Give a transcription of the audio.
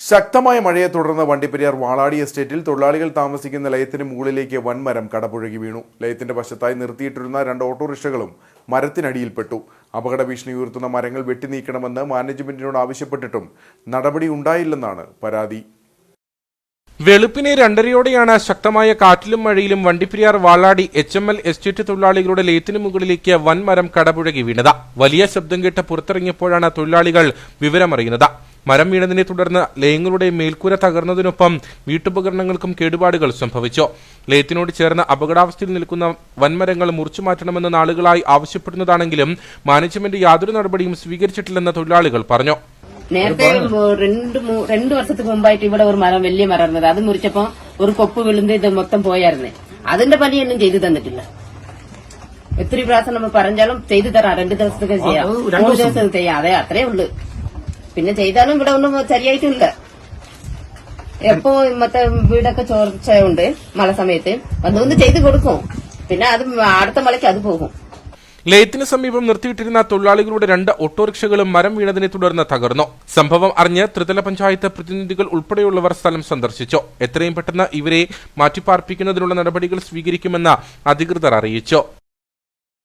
ശക്തമായ മഴയെ തുടർന്ന് വണ്ടിപ്പെരിയാർ വാളാടി എസ്റ്റേറ്റിൽ തൊഴിലാളികൾ താമസിക്കുന്ന ലയത്തിന് മുകളിലേക്ക് വൻമരം കടപുഴകി വീണു. ലയത്തിന്റെ വശത്തായി നിർത്തിയിട്ടിരുന്ന രണ്ട് ഓട്ടോറിക്ഷകളും മരത്തിനടിയിൽപ്പെട്ടു. അപകട ഭീഷണി ഉയർത്തുന്ന മരങ്ങൾ വെട്ടിനീക്കണമെന്ന് മാനേജ്മെന്റിനോട് ആവശ്യപ്പെട്ടിട്ടും നടപടി ഉണ്ടായില്ലെന്നാണ് പരാതി. വെളുപ്പിനെ രണ്ടരയോടെയാണ് ശക്തമായ കാറ്റിലും മഴയിലും Vandiperiyar Valadi H M L estate തൊഴിലാളികളുടെ ലേത്തിനു മുകളിലേക്ക് വൻമരം കടപുഴകി വീണത്. വലിയ ശബ്ദം കേട്ട് പുറത്തിറങ്ങിയപ്പോഴാണ് തൊഴിലാളികൾ വിവരമറിയുന്നത്. മരം വീണതിനെ തുടർന്ന് ലയങ്ങളുടെ മേൽക്കൂര തകർന്നതിനൊപ്പം വീട്ടുപകരണങ്ങൾക്കും കേടുപാടുകൾ സംഭവിച്ചു. ലയത്തിനോട് ചേർന്ന് അപകടാവസ്ഥയിൽ നിൽക്കുന്ന വൻമരങ്ങൾ മുറിച്ചു മാറ്റണമെന്ന് നാളുകളായി ആവശ്യപ്പെടുന്നതാണെങ്കിലും മാനേജ്മെന്റ് യാതൊരു നടപടിയും സ്വീകരിച്ചിട്ടില്ലെന്ന് തൊഴിലാളികൾ പറഞ്ഞു. നേരത്തെ രണ്ട് രണ്ട് വർഷത്തിന് മുമ്പായിട്ട് ഇവിടെ ഒരു മരം വലിയ മരം ഇരുന്നത് അത് മുറിച്ചപ്പോ ഒരു കൊപ്പ് വിളുന്ന ഇത് മൊത്തം പോയായിരുന്നു. അതിന്റെ പണിയൊന്നും ചെയ്തു തന്നിട്ടില്ല. എത്ര പ്രാവശ്യം നമ്മൾ പറഞ്ഞാലും ചെയ്തു തരാം. രണ്ടു ദിവസത്തേക്ക് ചെയ്യാം. മൂന്ന് ദിവസത്തേക്ക് ചെയ്യാം. അതെ അത്രേ ഉള്ളൂ. പിന്നെ ചെയ്താലും ഇവിടെ ഒന്നും ശരിയായിട്ടില്ല. എപ്പോ മറ്റേ വീടൊക്കെ ചോർച്ചയുണ്ട് മഴ സമയത്ത്. അതൊന്ന് ചെയ്ത് കൊടുക്കും. പിന്നെ അത് അടുത്ത മഴയ്ക്ക് അത് പോകും. ലയത്തിന് സമീപം നിർത്തിയിട്ടിരുന്ന തൊഴിലാളികളുടെ രണ്ട് ഓട്ടോറിക്ഷകളും മരം വീണതിനെ തുടർന്ന് തകർന്നു. സംഭവം അറിഞ്ഞ് ത്രിതല പഞ്ചായത്ത് പ്രതിനിധികൾ ഉൾപ്പെടെയുള്ളവർ സ്ഥലം സന്ദർശിച്ചു. എത്രയും പെട്ടെന്ന് ഇവരെ മാറ്റിപ്പാർപ്പിക്കുന്നതിനുള്ള നടപടികൾ സ്വീകരിക്കുമെന്ന് അധികൃതർ അറിയിച്ചു.